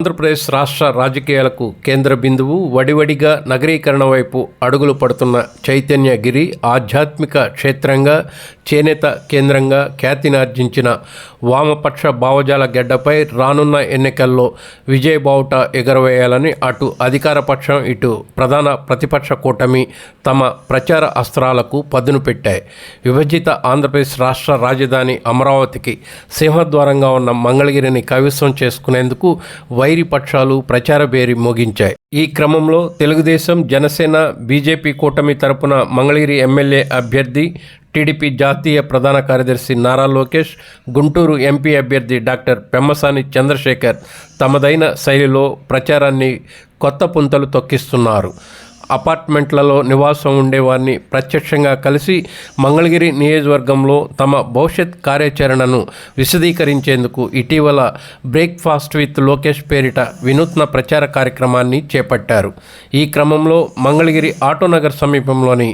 ఆంధ్రప్రదేశ్ రాష్ట్ర రాజకీయాలకు కేంద్ర బిందువు వడివడిగా నగరీకరణ వైపు అడుగులు పడుతున్న చైతన్యగిరి ఆధ్యాత్మిక క్షేత్రంగా చేనేత కేంద్రంగా ఖ్యాతినార్జించిన వామపక్ష భావజాల గడ్డపై రానున్న ఎన్నికల్లో విజయబావుట ఎగరవేయాలని అటు అధికార పక్షం ఇటు ప్రధాన ప్రతిపక్ష కూటమి తమ ప్రచార అస్త్రాలకు పదును పెట్టాయి. విభజిత ఆంధ్రప్రదేశ్ రాష్ట్ర రాజధాని అమరావతికి సింహద్వారంగా ఉన్న మంగళగిరిని కవిత్వం చేసుకునేందుకు వైరి పక్షాలు ప్రచార బేరి మోగించాయి. ఈ క్రమంలో తెలుగుదేశం జనసేన బీజేపీ కూటమి తరపున మంగళగిరి ఎమ్మెల్యే అభ్యర్థి టీడీపీ జాతీయ ప్రధాన కార్యదర్శి నారా లోకేష్ గుంటూరు ఎంపీ అభ్యర్థి డాక్టర్ పెమ్మసాని చంద్రశేఖర్ తమదైన శైలిలో ప్రచారాన్ని కొత్త పుంతలు తొక్కిస్తున్నారు. అపార్ట్మెంట్లలో నివాసం ఉండేవారిని ప్రత్యక్షంగా కలిసి మంగళగిరి నియోజకవర్గంలో తమ భవిష్యత్ కార్యాచరణను విశదీకరించేందుకు ఇటీవల బ్రేక్ఫాస్ట్ విత్ లోకేష్ పేరిట వినూత్న ప్రచార కార్యక్రమాన్ని చేపట్టారు. ఈ క్రమంలో మంగళగిరి ఆటోనగర్ సమీపంలోని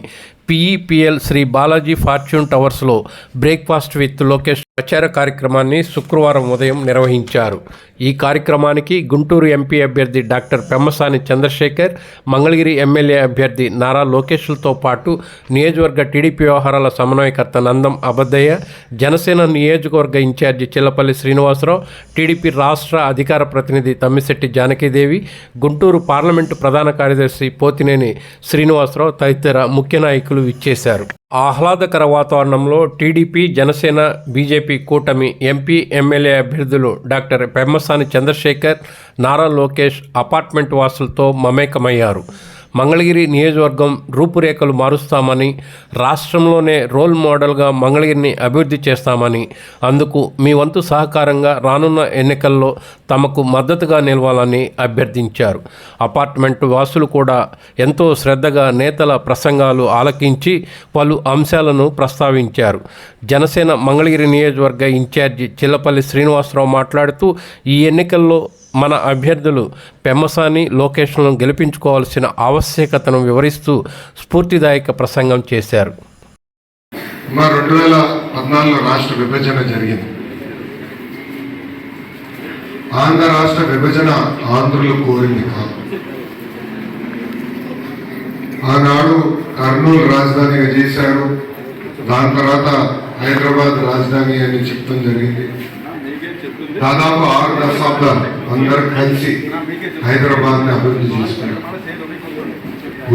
పిఈపిఎల్ శ్రీ బాలాజీ ఫార్చ్యూన్ టవర్స్లో బ్రేక్ఫాస్ట్ విత్ లోకేష్ ప్రచార కార్యక్రమాన్ని శుక్రవారం ఉదయం నిర్వహించారు. ఈ కార్యక్రమానికి గుంటూరు ఎంపీ అభ్యర్థి డాక్టర్ పెమ్మసాని చంద్రశేఖర్ మంగళగిరి ఎమ్మెల్యే అభ్యర్థి నారా లోకేష్లతో పాటు నియోజకవర్గ టీడీపీ వ్యవహారాల సమన్వయకర్త నందం అబద్దయ్య జనసేన నియోజకవర్గ ఇన్ఛార్జి చిల్లపల్లి శ్రీనివాసరావు టీడీపీ రాష్ట్ర అధికార ప్రతినిధి తమ్మిశెట్టి జానకీదేవి గుంటూరు పార్లమెంటు ప్రధాన కార్యదర్శి పోతినేని శ్రీనివాసరావు తదితర ముఖ్య నాయకులు ఇచ్చేశారు ఆహ్లాదకర వాతావరణంలో టీడీపీ జనసేన బీజేపీ కూటమి ఎంపీ ఎమ్మెల్యే అభ్యర్థులు డాక్టర్ పెమ్మసాని చంద్రశేఖర్ నారా లోకేష్ అపార్ట్మెంట్ వాసులతో మమేకమయ్యారు. మంగళగిరి నియోజకవర్గం రూపురేఖలు మారుస్తామని రాష్ట్రంలోనే రోల్ మోడల్గా మంగళగిరిని అభివృద్ధి చేస్తామని అందుకు మీ వంతు సహకారంగా రానున్న ఎన్నికల్లో తమకు మద్దతుగా నిలవాలని అభ్యర్థించారు. అపార్ట్మెంట్ వాసులు కూడా ఎంతో శ్రద్ధగా నేతల ప్రసంగాలు ఆలకించి పలు అంశాలను ప్రస్తావించారు. జనసేన మంగళగిరి నియోజకవర్గ ఇన్ఛార్జి చిల్లపల్లి శ్రీనివాసరావు మాట్లాడుతూ ఈ ఎన్నికల్లో మన అభ్యర్థులు పెమ్మసాని లోకేష్లను గెలిపించుకోవాల్సిన ఆవశ్యకతను వివరిస్తూ స్ఫూర్తిదాయక ప్రసంగం చేశారు. మా రెండు వేల పద్నాలుగులో రాష్ట్ర విభజన జరిగింది. ఆంధ్ర రాష్ట్ర విభజన ఆంధ్రులు కోరింది కాదు. ఆనాడు కర్నూలు రాజధానిగా చేశారు. దాని తర్వాత హైదరాబాద్ రాజధాని అని చెప్తాం జరిగింది. దాదాపు ఆరు దశాబ్దాలు అందరూ కలిసి హైదరాబాద్ని అభివృద్ధి చేసుకున్నారు.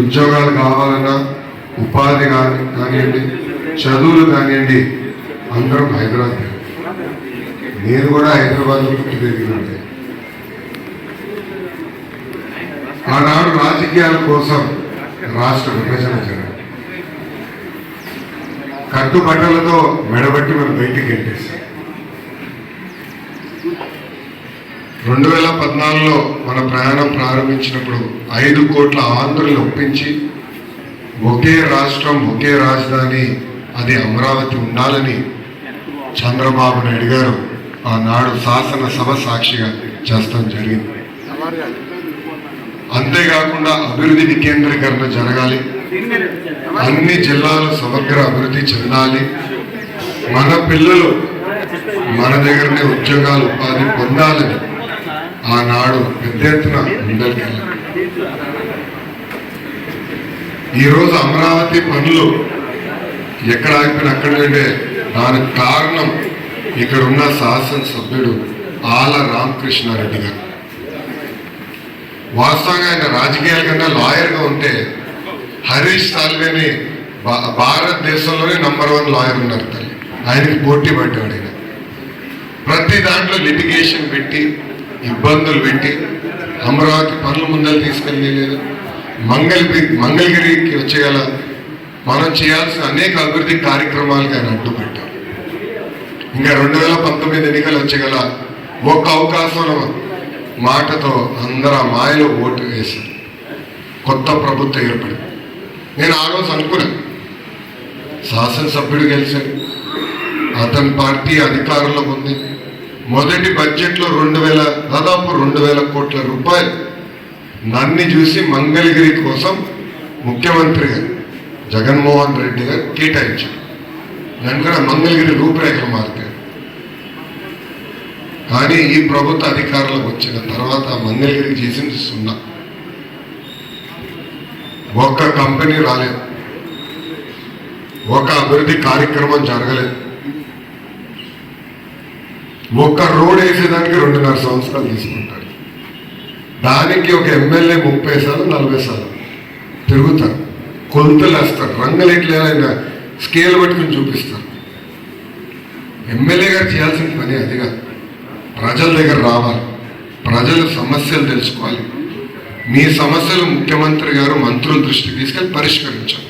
ఉద్యోగాలు కావాలన్నా ఉపాధి కానీ కానివ్వండి చదువులు కానివ్వండి అందరం హైదరాబాద్ నేను కూడా హైదరాబాద్లో పుట్టి పెరిగినంటే ఆనాడు రాజకీయాల కోసం రాష్ట్ర విభజన జరగదు. కట్టుబట్టలతో మెడబట్టి మనం బయటికి వెళ్ళేసాం. రెండు వేల పద్నాలుగులో మన ప్రయాణం ప్రారంభించినప్పుడు ఐదు కోట్ల ఆంధ్రులు ఒప్పించి ఒకే రాష్ట్రం ఒకే రాజధాని అది అమరావతి ఉండాలని చంద్రబాబు నాయుడు గారు ఆనాడు శాసనసభ సాక్షిగా చేస్తాం జరిగింది. అంతేకాకుండా అభివృద్ధి వికేంద్రీకరణ జరగాలి. అన్ని జిల్లాలు సమగ్ర అభివృద్ధి చెందాలి. మన పిల్లలు మన దగ్గరనే ఉద్యోగాలు ఉపాధి పొందాలని ఆనాడు పెద్ద ఎత్తున ఈరోజు అమరావతి పనులు ఎక్కడ ఆగిపోయిన అక్కడ నుండే దానికి కారణం ఇక్కడ ఉన్న శాసనసభ్యుడు ఆల రామకృష్ణారెడ్డి గారు. వాస్తవంగా ఆయన రాజకీయాల కన్నా లాయర్గా ఉంటే హరీష్ సాల్వేని భా- భారతదేశంలోనే నంబర్ వన్ లాయర్ ఉన్నారు తల్లి. ఆయనకి పోటీ పడ్డాడు ఆయన. ప్రతి దాంట్లో లిటిగేషన్ పెట్టి ఇబ్బందులు పెట్టి అమరావతి పనుల ముందలు తీసుకెళ్ళి లేదు మంగళగిరి మంగళగిరికి వచ్చేయాల మనం చేయాల్సిన అనేక అభివృద్ధి కార్యక్రమాలకు ఆయన అడ్డుపెట్టాం ఇంకా రెండు వేల పంతొమ్మిది ఎన్నికలు వచ్చేగల ఒక్క అవకాశం మాటతో అందరూ ఆ మాయలో ఓటు వేశారు కొత్త ప్రభుత్వం ఏర్పడింది. నేను ఆ రోజు అనుకున్నాను. శాసనసభ్యుడు గెలిచాడు. అతని పార్టీ అధికారంలో ఉంది. మొదటి బడ్జెట్లో రెండు వేల దాదాపు రెండు వేల కోట్ల రూపాయలు. నన్ను చూసి మంగళగిరి కోసం ముఖ్యమంత్రి గారు జగన్మోహన్ రెడ్డి గారు కేటాయించారు. దానికన్నా మంగళగిరి రూపురేఖలు మారుతాయి కానీ ఈ ప్రభుత్వ అధికారులకు వచ్చిన తర్వాత మంగళగిరికి చేసింది సున్నా. ఒక్క కంపెనీ రాలేదు. ఒక అభివృద్ధి కార్యక్రమం జరగలేదు. ఒక్క రోడ్ వేసేదానికి రెండున్నర సంవత్సరాలు తీసుకుంటాడు దానికి ఒక ఎమ్మెల్యే ముప్పై సార్లు నలభై సార్లు తిరుగుతారు. కొలతలు వేస్తారు. రంగులు ఎట్లా స్కేల్ పట్టుకుని చూపిస్తారు. ఎమ్మెల్యే గారు చేయాల్సిన పని అది కాదు. ప్రజల దగ్గర రావాలి. ప్రజల సమస్యలు తెలుసుకోవాలి. మీ సమస్యలు ముఖ్యమంత్రి గారు మంత్రుల దృష్టికి తీసుకెళ్ళి పరిష్కరించాలి.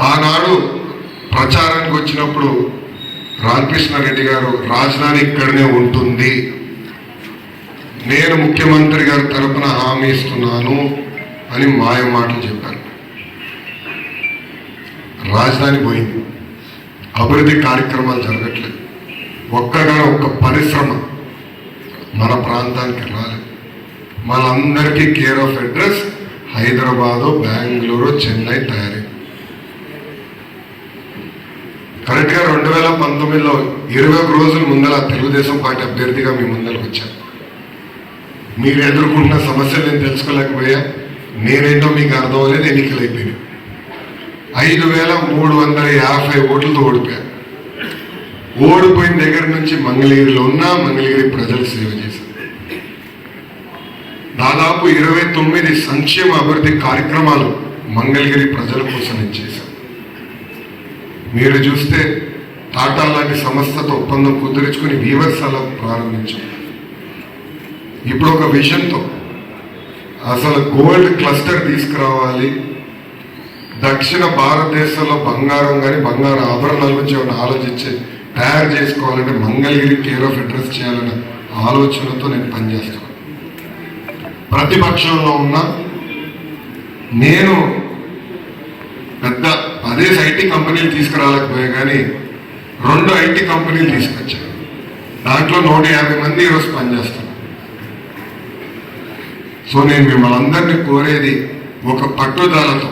ఆనాడు ప్రచారానికి వచ్చినప్పుడు రామకృష్ణారెడ్డి గారు రాజధాని ఇక్కడనే ఉంటుంది. నేను ముఖ్యమంత్రి గారి తరఫున హామీ ఇస్తున్నాను అని మాయ మాటలు చెప్పారు. రాజధాని పోయింది. అభివృద్ధి కార్యక్రమాలు జరగట్లేదు. ఒక్కగా ఒక్క పరిశ్రమ మన ప్రాంతానికి రాలేదు. మనందరికీ care of address Hyderabad Bengaluru Chennai తయారీ కరెక్ట్గా రెండు వేల పంతొమ్మిదిలో ఇరవై ఒక రోజుల ముందర తెలుగుదేశం పార్టీ అభ్యర్థిగా మీ ముందరకు వచ్చాను మీరు ఎదుర్కొంటున్న సమస్యలు నేను తెలుసుకోలేకపోయా. నేనేంటో మీకు అర్థం అనేది ఎన్నికలు అయిపోయినాయి. ఐదు వేల మూడు వందల యాభై ఓట్లతో ఓడిపోయాను ఓడిపోయిన దగ్గర నుంచి మంగళగిరిలో ఉన్న మంగళగిరి ప్రజలు సేవ చేశారు దాదాపు ఇరవై తొమ్మిది సంక్షేమ అభివృద్ధి కార్యక్రమాలు మంగళగిరి ప్రజల కోసం నేను చేశాను. మీరు చూస్తే టాటా లాంటి సంస్థతో ఒప్పందం కుదుర్చుకుని వీవర్స్ ప్రారంభించాం ఇప్పుడు ఒక విషయంతో అసలు గోల్డ్ క్లస్టర్ తీసుకురావాలి. దక్షిణ భారతదేశంలో బంగారం కానీ బంగారు ఆభరణాల గురించి ఏమైనా ఆలోచించి తయారు చేసుకోవాలంటే మంగళగిరి కేర్ ఆఫ్ అడ్రస్ చేయాలనే ఆలోచనతో నేను పనిచేస్తాను. ప్రతిపక్షంలో ఉన్న నేను పెద్ద అదే ఐటీ కంపెనీలు తీసుకురాలేకపోయా కానీ రెండు ఐటీ కంపెనీలు తీసుకొచ్చాను దాంట్లో నూట యాభై మంది ఈరోజు పనిచేస్తున్నారు సో నేను మిమ్మల్ని అందరినీ కోరేది ఒక పట్టుదలతో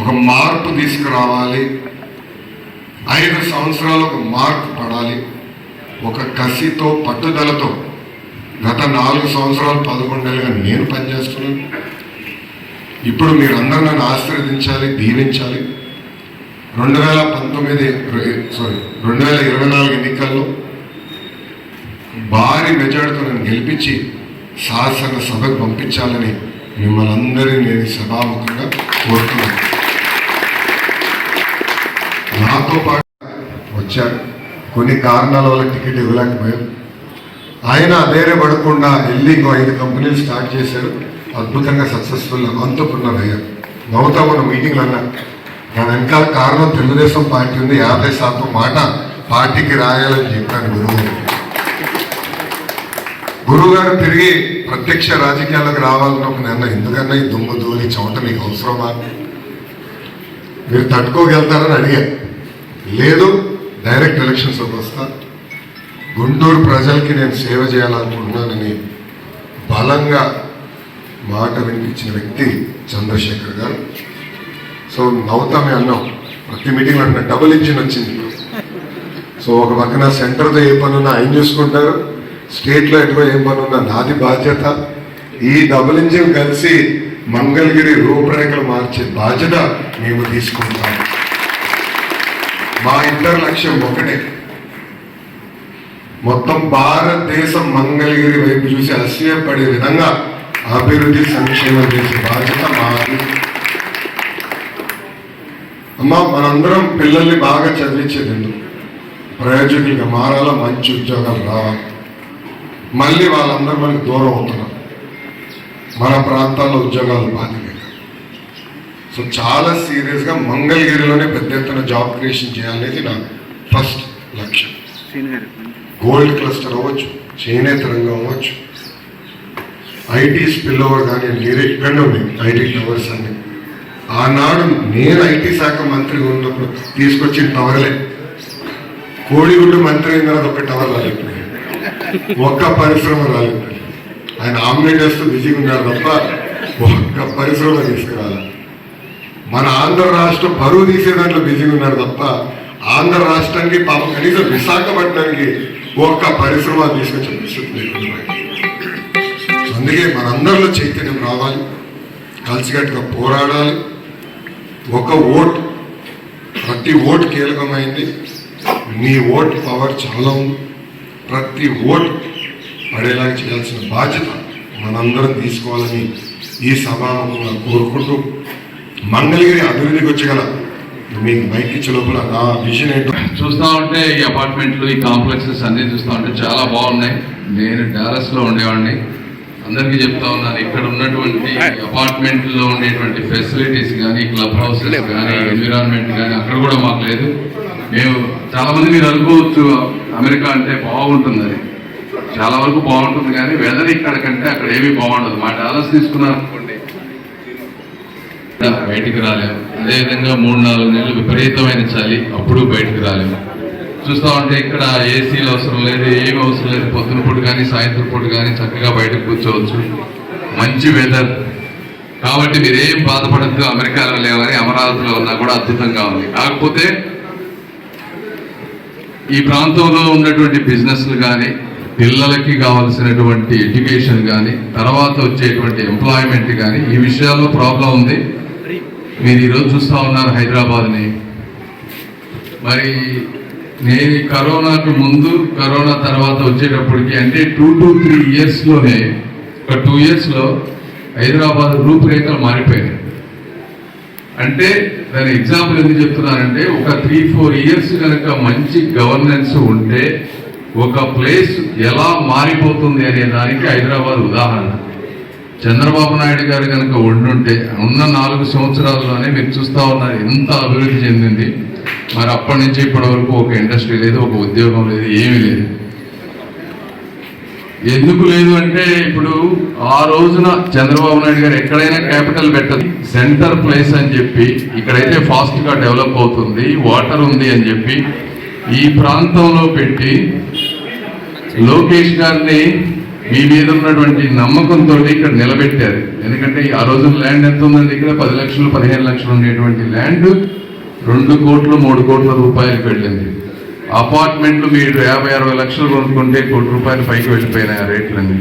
ఒక మార్పు తీసుకురావాలి. ఐదు సంవత్సరాలు ఒక మార్పు పడాలి. ఒక కసితో పట్టుదలతో గత నాలుగు సంవత్సరాలు పదకొండేళ్ళుగా నేను పనిచేస్తున్నాను. ఇప్పుడు మీరందరూ నన్ను ఆశీర్వదించాలి దీవించాలి. రెండు వేల పంతొమ్మిది సారీ రెండు వేల ఇరవై నాలుగు ఎన్నికల్లో భారీ మెజార్టీతో నన్ను గెలిపించి శాసనసభకు పంపించాలని మిమ్మల్ని అందరినీ నేను సభాముఖంగా కోరుతున్నాను. నాతో పాటు వచ్చారు. కొన్ని కారణాల వల్ల టికెట్ ఇవ్వలేకపోయాం ఆయన అధైర్యపడకుండా వెళ్ళి ఇంకో ఐదు కంపెనీలు స్టార్ట్ చేశారు. అద్భుతంగా సక్సెస్ఫుల్ అంతకున్నారు అయ్యారు. గౌతమ్ మన మీటింగ్లో అన్నా నా వెనకాల కారణం తెలుగుదేశం పార్టీ ఉంది యాభై శాతం మాట పార్టీకి రాయాలని చెప్పాను గురువు. గురువు గారు తిరిగి ప్రత్యక్ష రాజకీయాలకు రావాలని ఒక నిర్ణయం ఎందుకన్నా ఈ దుమ్ము దూలి చోట మీకు అవసరమా? మీరు తట్టుకోగలుగుతారని అడిగా. లేదు డైరెక్ట్ ఎలక్షన్స్లోకి వస్తా. గుంటూరు ప్రజలకి నేను సేవ చేయాలనుకుంటున్నానని బలంగా మాట వినిపించిన వ్యక్తి చంద్రశేఖర్ గారు. సో నవ్వుతామే అన్నాం. ప్రతి మీటింగ్ అంటే డబుల్ ఇంజిన్ వచ్చింది. సో ఒక పక్కన సెంటర్తో ఏ పని ఉన్నా ఆయన చూసుకుంటారు? స్టేట్లో ఎటువో ఏం పని ఉన్నా నాది బాధ్యత. ఈ డబుల్ ఇంజిన్ కలిసి మంగళగిరి రూపురేఖలు మార్చే బాధ్యత మేము తీసుకుంటాము మా ఇద్దరు లక్ష్యం ఒకటే. మొత్తం భారతదేశం మంగళగిరి వైపు చూసి అసూయపడే విధంగా అభివృద్ధి సంక్షేమం చేసే బాధ్యత మాది. అమ్మా మనందరం పిల్లల్ని బాగా చదివించేది ఎందుకు? ప్రయోజకులుగా మారాలా? మంచి ఉద్యోగాలు రావాలి మళ్ళీ వాళ్ళందరూ మనకి దూరం అవుతున్నారు. మన ప్రాంతాల్లో ఉద్యోగాలు బాధ్యత సో చాలా సీరియస్గా మంగళగిరిలోనే పెద్ద ఎత్తున జాబ్ క్రియేషన్ చేయాలనేది నా ఫస్ట్ లక్ష్యం. గోల్డ్ క్లస్టర్ అవ్వచ్చు చేనేత రంగం అవ్వచ్చు ఐటీ స్పిల్ ఓవర్ కానీ మీరు ఇక్కడనే ఉన్నాయి. ఐటీ టవర్స్ అన్ని. ఆనాడు నేను ఐటీ శాఖ మంత్రి ఉన్నప్పుడు తీసుకొచ్చిన టవర్లే. కోడిగుడ్డు మంత్రి అయిన తర్వాత ఒక టవర్ రాలేదు ఒక్క పరిశ్రమ రాలేదు. ఆయన ఆమ్లెట్ వేస్తూ బిజీగా ఉన్నారు తప్ప ఒక్క పరిశ్రమ తీసుకురాలి మన ఆంధ్ర రాష్ట్రం బరువు తీసే దాంట్లో బిజీగా ఉన్నారు తప్ప ఆంధ్ర రాష్ట్రానికి పాపం కనీసం విశాఖపట్నానికి ఒక్క పరిశ్రమ తీసుకొచ్చే పరిస్థితి లేకుండా అందుకే మనందరిలో చైతన్యం రావాలి. కలిసికట్టుగా పోరాడాలి. ఒక ఓట్ ప్రతి ఓట్ కీలకమైంది. నీ ఓట్ పవర్ చాలా ఉంది. ప్రతి ఓట్ పడేలాగా చేయాల్సిన బాధ్యత మనందరం తీసుకోవాలని ఈ సభాముఖంగా కోరుకుంటూ మంగళగిరి అభివృద్ధికి వచ్చగల మీకు బైక్ ఇచ్చే లోపల నా విజన్ ఏంటో చూస్తా ఉంటే ఈ అపార్ట్మెంట్లు ఈ కాంప్లెక్సెస్ అన్ని చూస్తా ఉంటే చాలా బాగున్నాయి. నేను డాలస్లో ఉండేవాడిని. అందరికీ చెప్తా ఉన్నాను ఇక్కడ ఉన్నటువంటి అపార్ట్మెంట్లో ఉండేటువంటి ఫెసిలిటీస్ కానీ క్లబ్ హౌసెస్ కానీ ఎన్విరాన్మెంట్ కానీ అక్కడ కూడా మాకు లేదు. మేము చాలా మంది మీరు అనుకోవచ్చు అమెరికా అంటే బాగుంటుందని చాలా వరకు బాగుంటుంది కానీ వెదర్ ఇక్కడ కంటే అక్కడ ఏమీ బాగుండదు. మా డాలస్ తీసుకున్నారు అనుకోండి. బయటికి రాలేము. అదేవిధంగా మూడు నాలుగు నెలలు విపరీతమైన చలి అప్పుడు బయటికి రాలేము. చూస్తా ఉంటే ఇక్కడ ఏసీలు అవసరం లేదు ఏమి అవసరం లేదు. పొద్దున పూట కానీ సాయంత్రం పూట కానీ చక్కగా బయటకు కూర్చోవచ్చు. మంచి వెదర్ కాబట్టి మీరు ఏం బాధపడద్దు అమెరికాలో లేవని అమరావతిలో ఉన్నా కూడా అద్భుతంగా ఉంది. కాకపోతే ఈ ప్రాంతంలో ఉన్నటువంటి బిజినెస్లు కానీ పిల్లలకి కావాల్సినటువంటి ఎడ్యుకేషన్ కానీ తర్వాత వచ్చేటువంటి ఎంప్లాయ్మెంట్ కానీ ఈ విషయాల్లో ప్రాబ్లం ఉంది. మీరు ఈరోజు చూస్తూ ఉన్నారు హైదరాబాద్ని. మరి నేను కరోనాకు ముందు కరోనా తర్వాత వచ్చేటప్పటికి అంటే టూ టు త్రీ ఇయర్స్లోనే ఒక టూ ఇయర్స్లో హైదరాబాద్ రూపురేఖలు మారిపోయాయి. అంటే దాని ఎగ్జాంపుల్ ఎందుకు చెప్తున్నానంటే ఒక త్రీ ఫోర్ ఇయర్స్ కనుక మంచి గవర్నెన్స్ ఉంటే ఒక ప్లేస్ ఎలా మారిపోతుంది అనే దానికి హైదరాబాద్ ఉదాహరణ. చంద్రబాబు నాయుడు గారు కనుక ఉండుంటే ఉన్న నాలుగు సంవత్సరాల్లోనే మీరు చూస్తా ఉన్నారు ఎంత అభివృద్ధి చెందింది. మరి అప్పటి నుంచి ఇప్పటి వరకు ఒక ఇండస్ట్రీ లేదు ఒక ఉద్యోగం లేదు ఏమీ లేదు. ఎందుకు లేదు అంటే ఇప్పుడు ఆ రోజున చంద్రబాబు నాయుడు గారు ఎక్కడైనా క్యాపిటల్ పెట్టదు. సెంటర్ ప్లేస్ అని చెప్పి ఇక్కడైతే ఫాస్ట్గా డెవలప్ అవుతుంది వాటర్ ఉంది అని చెప్పి ఈ ప్రాంతంలో పెట్టి లోకేష్ గారిని మీ మీద ఉన్నటువంటి నమ్మకంతో ఇక్కడ నిలబెట్టారు. ఎందుకంటే ఆ రోజు ల్యాండ్ ఎంత ఉందండి ఇక్కడ? పది లక్షలు పదిహేను లక్షలు ఉండేటువంటి ల్యాండ్. రెండు కోట్లు మూడు కోట్ల రూపాయలకు వెళ్ళింది అపార్ట్మెంట్లు మీరు యాభై అరవై లక్షలు కొనుక్కుంటే కోటి రూపాయలు పైకి వెళ్ళిపోయినాయి ఆ రేట్లన్నీ.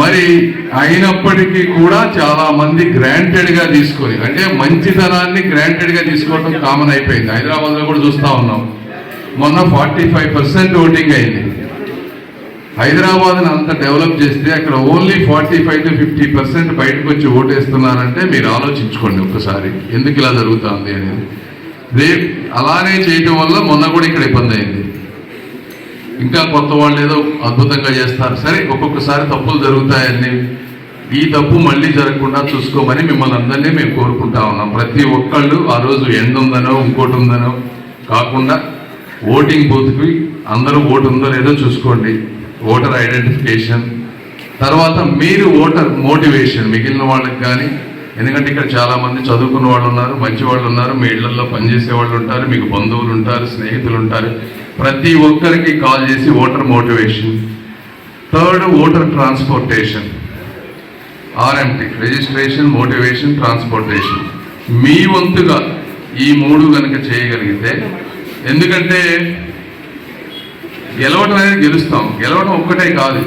మరి అయినప్పటికీ కూడా చాలా మంది గ్రాంటెడ్గా తీసుకొని అంటే మంచితనాన్ని గ్రాంటెడ్గా తీసుకోవడం కామన్ అయిపోయింది. హైదరాబాద్లో కూడా చూస్తా ఉన్నాం. మొన్న ఫార్టీ ఫైవ్ పర్సెంట్ ఓటింగ్ అయింది. హైదరాబాద్ అంత డెవలప్ చేస్తే అక్కడ only forty five to fifty percent బయటకు వచ్చి ఓటేస్తున్నారంటే మీరు ఆలోచించుకోండి ఒక్కసారి. ఎందుకు ఇలా జరుగుతుంది అనేది. రేపు అలానే చేయటం వల్ల మొన్న కూడా ఇక్కడ ఇబ్బంది అయింది. ఇంకా కొత్త వాళ్ళు ఏదో అద్భుతంగా చేస్తారు. సరే ఒక్కొక్కసారి తప్పులు జరుగుతాయని ఈ తప్పు మళ్ళీ జరగకుండా చూసుకోమని మిమ్మల్ని అందరినీ మేము కోరుకుంటా ఉన్నాం. ప్రతి ఒక్కళ్ళు ఆ రోజు ఎండ్ ఉందనో ఇంకోటి ఉందనో కాకుండా ఓటింగ్ బూత్కి అందరూ ఓటు ఉందో లేదో చూసుకోండి. ఓటర్ ఐడెంటిఫికేషన్ తర్వాత మీరు ఓటర్ మోటివేషన్ మిగిలిన వాళ్ళకి కానీ ఎందుకంటే ఇక్కడ చాలామంది చదువుకున్న వాళ్ళు ఉన్నారు మంచి వాళ్ళు ఉన్నారు మీ ఇళ్ళలో పనిచేసే వాళ్ళు ఉంటారు మీకు బంధువులు ఉంటారు స్నేహితులు ఉంటారు. ప్రతి ఒక్కరికి కాల్ చేసి voter motivation third voter transportation RMT registration motivation transportation మీ వంతుగా ఈ మూడు కనుక చేయగలిగితే ఎందుకంటే గెలవడం అనేది గెలుస్తాం. గెలవడం ఒక్కటే కాదు.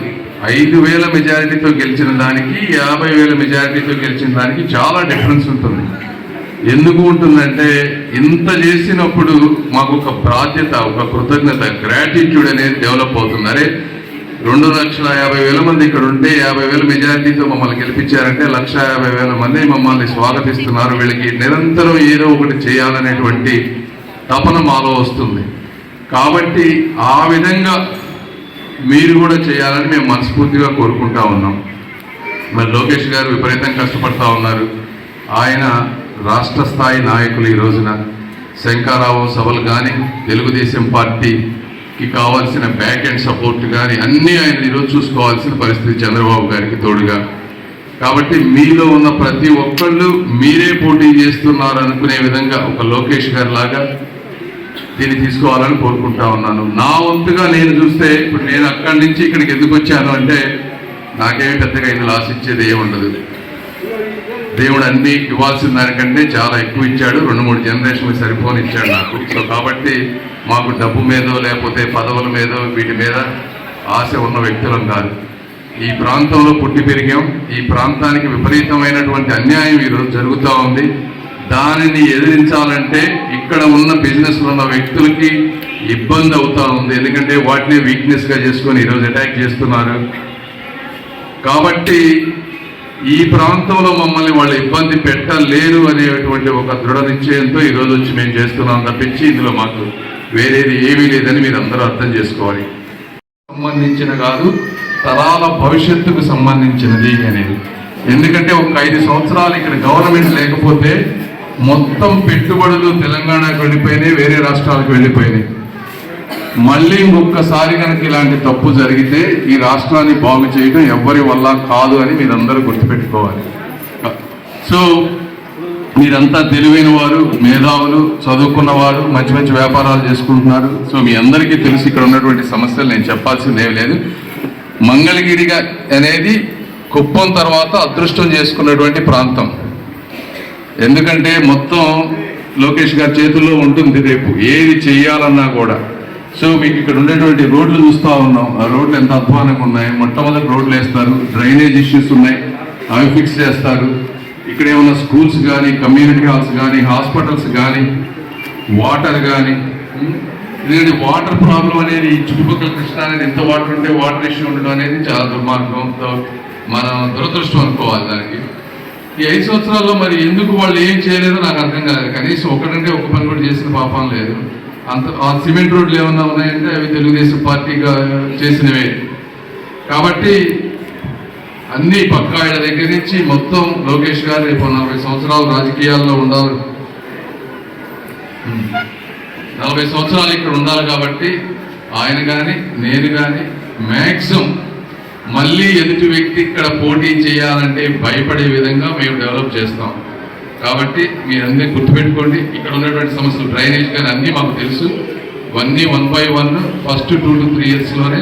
ఐదు వేల మెజారిటీతో గెలిచిన దానికి యాభై వేల మెజారిటీతో గెలిచిన దానికి చాలా డిఫరెన్స్ ఉంటుంది. ఎందుకు ఉంటుందంటే ఇంత చేసినప్పుడు మాకు ఒక బాధ్యత ఒక కృతజ్ఞత గ్రాటిట్యూడ్ అనేది డెవలప్ అవుతుంది అరే రెండు లక్షల యాభై వేల మంది ఇక్కడ ఉంటే యాభై వేల మెజారిటీతో మమ్మల్ని గెలిపించారంటే లక్ష యాభై వేల మంది మమ్మల్ని స్వాగతిస్తున్నారు. వీళ్ళకి నిరంతరం ఏదో ఒకటి చేయాలనేటువంటి తపన మాలో వస్తుంది. కాబట్టి ఆ విధంగా మీరు కూడా చేయాలని మేము మనస్ఫూర్తిగా కోరుకుంటా ఉన్నాం. మరి లోకేష్ గారు విపరీతం కష్టపడతా ఉన్నారు. ఆయన రాష్ట్ర స్థాయి నాయకులు ఈ రోజున. శంకారావు సభలు కానీ తెలుగుదేశం పార్టీకి కావాల్సిన బ్యాక్ అండ్ సపోర్ట్ కానీ అన్నీ ఆయన ఈరోజు చూసుకోవాల్సిన పరిస్థితి చంద్రబాబు గారికి తోడుగా. కాబట్టి మీలో ఉన్న ప్రతి ఒక్కళ్ళు మీరే పోటీ చేస్తున్నారు అనుకునే విధంగా ఒక లోకేష్ గారి లాగా దీన్ని తీసుకోవాలని కోరుకుంటా ఉన్నాను. నా వంతుగా నేను చూస్తే ఇప్పుడు నేను అక్కడి నుంచి ఇక్కడికి ఎందుకు వచ్చాను అంటే నాకేమి పెద్దగా ఇందులో ఆశించేది ఏముండదు ఉండదు. దేవుడు అన్ని ఇవ్వాల్సిన దానికంటే చాలా ఎక్కువ ఇచ్చాడు. రెండు మూడు జనరేషన్లు సరిపోని ఇచ్చాడు నాకు. సో కాబట్టి మాకు డబ్బు మీదో లేకపోతే పదవుల మీదో వీటి మీద ఆశ ఉన్న వ్యక్తులం కాదు. ఈ ప్రాంతంలో పుట్టి పెరిగాం. ఈ ప్రాంతానికి విపరీతమైనటువంటి అన్యాయం ఈరోజు జరుగుతూ ఉంది. దానిని ఎదిరించాలంటే ఇక్కడ ఉన్న బిజినెస్లో ఉన్న వ్యక్తులకి ఇబ్బంది అవుతా ఉంది. ఎందుకంటే వాటిని వీక్నెస్గా చేసుకొని ఈరోజు అటాక్ చేస్తున్నారు. కాబట్టి ఈ ప్రాంతంలో మమ్మల్ని వాళ్ళు ఇబ్బంది పెట్టలేరు అనేటువంటి ఒక దృఢ నిశ్చయంతో ఈరోజు వచ్చి మేము చేస్తున్నాం తప్పించి ఇందులో మాకు వేరేది ఏమీ లేదని మీరు అందరూ అర్థం చేసుకోవాలి. సంబంధించిన కాదు తరాల భవిష్యత్తుకు సంబంధించినది అనేది. ఎందుకంటే ఒక ఐదు సంవత్సరాలు ఇక్కడ గవర్నమెంట్ లేకపోతే మొత్తం పెట్టుబడులు తెలంగాణకు వెళ్ళిపోయినాయి వేరే రాష్ట్రాలకు వెళ్ళిపోయినాయి. మళ్ళీ ఇంకొకసారి కనుక ఇలాంటి తప్పు జరిగితే ఈ రాష్ట్రాన్ని బాగు చేయడం ఎవ్వరి వల్ల కాదు అని మీరందరూ గుర్తుపెట్టుకోవాలి. సో మీరంతా తెలివైన వారు మేధావులు చదువుకున్న వారు మంచి మంచి వ్యాపారాలు చేసుకుంటున్నారు. సో మీ అందరికీ తెలిసి ఇక్కడ ఉన్నటువంటి సమస్యలు నేను చెప్పాల్సిందేం లేదు. మంగళగిరిగా అనేది కుప్పం తర్వాత అదృష్టం చేసుకున్నటువంటి ప్రాంతం. ఎందుకంటే మొత్తం లోకేష్ గారి చేతుల్లో ఉంటుంది రేపు. ఏది చేయాలన్నా కూడా. సో మీకు ఇక్కడ ఉండేటువంటి రోడ్లు చూస్తూ ఉన్నాం. ఆ రోడ్లు ఎంత అధ్వానంగా ఉన్నాయి. మొట్టమొదటి రోడ్లు వేస్తారు. డ్రైనేజ్ ఇష్యూస్ ఉన్నాయి. అవి ఫిక్స్ చేస్తారు. ఇక్కడ ఏమన్నా స్కూల్స్ కానీ కమ్యూనిటీ హాల్స్ కానీ హాస్పిటల్స్ కానీ వాటర్ కానీ ఎందుకంటే వాటర్ ప్రాబ్లం అనేది ఈ చుట్టుపక్కల కృష్ణ అనేది ఎంత వాటర్ ఉంటే వాటర్ ఇష్యూ ఉండడం అనేది చాలా దుర్మార్గంతో మనం దురదృష్టం అనుకోవాలి దానికి. ఈ ఐదు సంవత్సరాల్లో మరి ఎందుకు వాళ్ళు ఏం చేయలేదో నాకు అర్థం కాలేదు. కనీసం ఒకటంటే ఒక పని కూడా చేసిన పాపం లేదు. అంత ఆ సిమెంట్ రోడ్లు ఏమన్నా ఉన్నాయంటే అవి తెలుగుదేశం పార్టీగా చేసినవే. కాబట్టి అన్ని పక్కాయిల దగ్గర నుంచి మొత్తం లోకేష్ గారు రేపు నలభై సంవత్సరాలు రాజకీయాల్లో ఉండాలి. నలభై సంవత్సరాలు ఇక్కడ ఉండాలి కాబట్టి ఆయన కానీ నేను కానీ మ్యాక్సిమం మళ్ళీ ఎదుటి వ్యక్తి ఇక్కడ పోటీ చేయాలంటే భయపడే విధంగా మేము డెవలప్ చేస్తాం. కాబట్టి మీరందరూ గుర్తుపెట్టుకోండి ఇక్కడ ఉన్నటువంటి సమస్యలు డ్రైనేజ్ కానీ అన్నీ మాకు తెలుసు. ఇవన్నీ one by one first two to three ఇయర్స్లోనే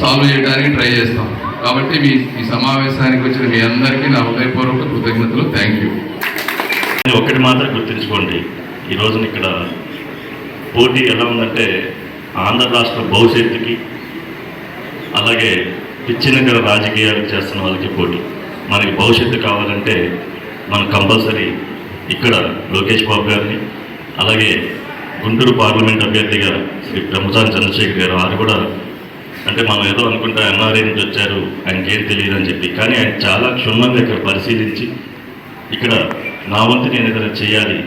solve చేయడానికి ట్రై చేస్తాం. కాబట్టి మీ ఈ సమావేశానికి వచ్చిన మీ అందరికీ నా హృదయపూర్వక కృతజ్ఞతలు. థ్యాంక్ యూ ఒకటి మాత్రం గుర్తుంచుకోండి ఈ రోజున ఇక్కడ పోటీ ఎలా ఉందంటే ఆంధ్ర రాష్ట్ర భవిష్యత్తుకి అలాగే పిచ్చినంగా రాజకీయాలు చేస్తున్న వాళ్ళకి పోటీ. మనకి భవిష్యత్తు కావాలంటే మనం కంపల్సరీ ఇక్కడ లోకేష్ బాబు గారిని అలాగే గుంటూరు పార్లమెంట్ అభ్యర్థిగా శ్రీ బ్రహ్మచారి చంద్రశేఖర్ గారు వారు కూడా అంటే మనం ఏదో అనుకుంటా ఎన్ఆర్ఐ నుంచి వచ్చారు ఆయనకి ఏం తెలియదు అని చెప్పి. కానీ ఆయన చాలా క్షుణ్ణంగా ఇక్కడ పరిశీలించి ఇక్కడ నా వంతు నేను ఏదైనా చేయాలి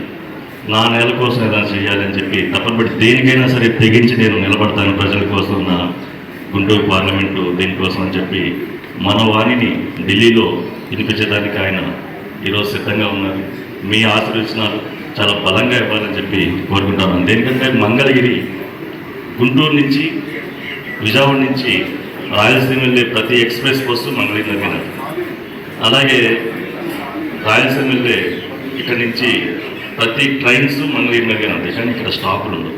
నా నెల కోసం ఏదైనా చేయాలి అని చెప్పి తప్పనిపడి దేనికైనా సరే తెగించి నేను నిలబడతాను ప్రజల కోసం నా గుంటూరు పార్లమెంటు దీనికోసం అని చెప్పి మన వాణిని ఢిల్లీలో వినిపించడానికి ఆయన ఈరోజు సిద్ధంగా ఉన్నారు. మీ ఆశీర్వచనాలు చాలా బలంగా ఇవ్వాలని చెప్పి కోరుకుంటున్నాను. దేనికంటే మంగళగిరి గుంటూరు నుంచి విజయవాడ నుంచి రాయలసీమ వెళ్ళే ప్రతి ఎక్స్ప్రెస్ బస్సు మంగళగిరి దగ్గర అలాగే రాయలసీమ వెళ్ళే ఇక్కడ నుంచి ప్రతి ట్రైన్స్ మంగళగిరి దగ్గర ఉంటాయి కానీ ఇక్కడ స్టాపులు ఉండవు.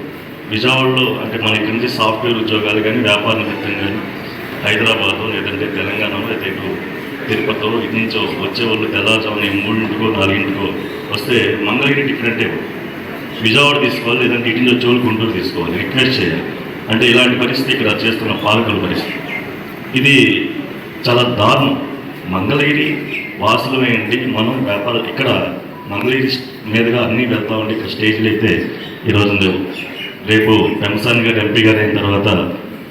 విజయవాడలో అంటే మన క్రింది నుంచి సాఫ్ట్వేర్ ఉద్యోగాలు కానీ వ్యాపార నిమిత్తం కానీ హైదరాబాద్లో లేదంటే తెలంగాణలో అయితే ఇటు తిరుపతిలో ఇటు నుంచో వచ్చే వాళ్ళు తెల్లవారుజామున మూడింటికో నాలుగింటికో వస్తే మంగళగిరి డిఫరెంటే విజయవాడ తీసుకోవాలి లేదంటే ఇటు నుంచి వచ్చే వాళ్ళు గుంటూరు తీసుకోవాలి రిక్వెస్ట్ చేయాలి. అంటే ఇలాంటి పరిస్థితి ఇక్కడ చేస్తున్న పాలకుల పరిస్థితి. ఇది చాలా దారుణం. మంగళగిరి వాసులమేంటి మనం వ్యాపారం ఇక్కడ మంగళగిరి మీదుగా అన్నీ వెళ్తామండి ఇక్కడ స్టేజ్లు అయితే ఈరోజు లేవు. రేపు పెంసాని గారు ఎంపీ గారు అయిన తర్వాత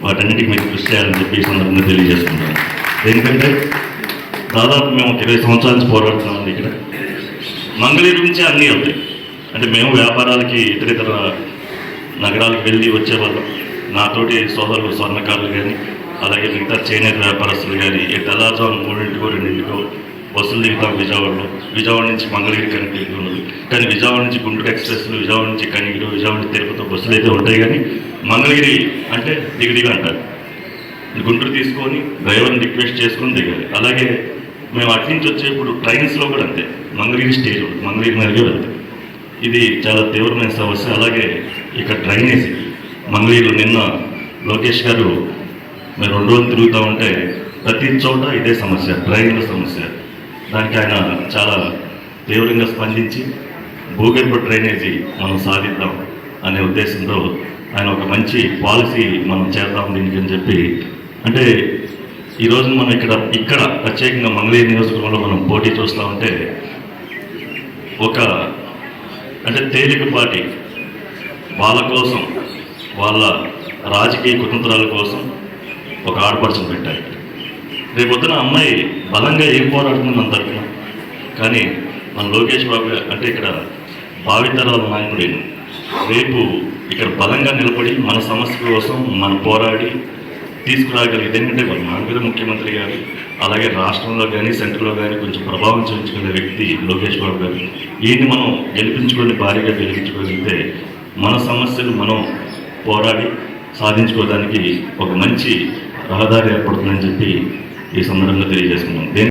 వాటన్నిటికీ మీకు కృషి చేయాలని చెప్పి సందర్భంగా తెలియజేసుకుంటాను ఎందుకంటే దాదాపు మేము ఒక ఇరవై సంవత్సరాల నుంచి పోరాడుతున్నాం ఇక్కడ. మంగళగిరి నుంచి అన్నీ అవుతాయి అంటే మేము వ్యాపారాలకి ఇతర ఇతర నగరాలకు వెళ్ళి వచ్చేవాళ్ళం. నాతోటి సోదరులు స్వర్ణకారులు కానీ అలాగే మిగతా చేనేత వ్యాపారస్తులు కానీ ఈ తెల్లారుజాము మూడింటికో రెండింటికో బస్సులు దిగుతాం విజయవాడలో. విజయవాడ నుంచి మంగళగిరి కనెక్ట్ ఉన్నది కానీ విజయవాడ నుంచి గుంటూరు ఎక్స్ప్రెస్లు విజయవాడ నుంచి కనిగిరి విజయవాడ నుంచి తిరుపతి బస్సులు అయితే ఉంటాయి కానీ మంగళగిరి అంటే దిగడిగా అంటారు. గుంటూరు తీసుకొని డ్రైవర్ని రిక్వెస్ట్ చేసుకొని దిగాలి. అలాగే మేము అటు నుంచి వచ్చేప్పుడు ట్రైన్స్లో కూడా అంతే. మంగళగిరి స్టేజ్ ఉంటుంది. మంగళగిరి మీదకే వెళ్తాం ఇది చాలా తీవ్రమైన సమస్య. అలాగే ఇక్కడ డ్రైనేజ్ మంగళగిరిలో నిన్న లోకేష్ గారు మేము రెండు రోజులు తిరుగుతూ ఉంటే ప్రతి చోట ఇదే సమస్య డ్రైనేజ్ సమస్య. దానికి ఆయన చాలా తీవ్రంగా స్పందించి భూగర్భ డ్రైనేజీ మనం సాధిద్దాం అనే ఉద్దేశంతో ఆయన ఒక మంచి పాలసీ మనం చేద్దాం దీనికి అని చెప్పి అంటే ఈరోజు మనం ఇక్కడ ఇక్కడ ప్రత్యేకంగా మంగళగిరి నియోజకవర్గంలో మనం పోటీ చూస్తామంటే ఒక అంటే తేలికపాటి వాళ్ళ కోసం వాళ్ళ రాజకీయ కుతంత్రాల కోసం ఒక ఆడపడుచును పెట్టాయి రేపొద్దున అమ్మాయి బలంగా ఏం పోరాడుతుంది మన తరఫున కానీ మన లోకేష్ బాబు అంటే ఇక్కడ భావితరాల నాయకుడే రేపు ఇక్కడ బలంగా నిలబడి మన సమస్య కోసం మనం పోరాడి తీసుకురాగలిగేది ఎందుకంటే వాళ్ళ నాన్నగారు ముఖ్యమంత్రి గారు అలాగే రాష్ట్రంలో కానీ సెంటర్లో కానీ కొంచెం ప్రభావం చూపించుకునే వ్యక్తి లోకేష్ బాబు గారు. ఈయన్ని మనం గెలిపించుకొని భారీగా గెలిపించుకోగలిగితే మన సమస్యలు మనం పోరాడి సాధించుకోవడానికి ఒక మంచి రహదారి ఏర్పడుతుందని చెప్పి ఈ సందర్భంగా తెలియజేసుకున్నాం.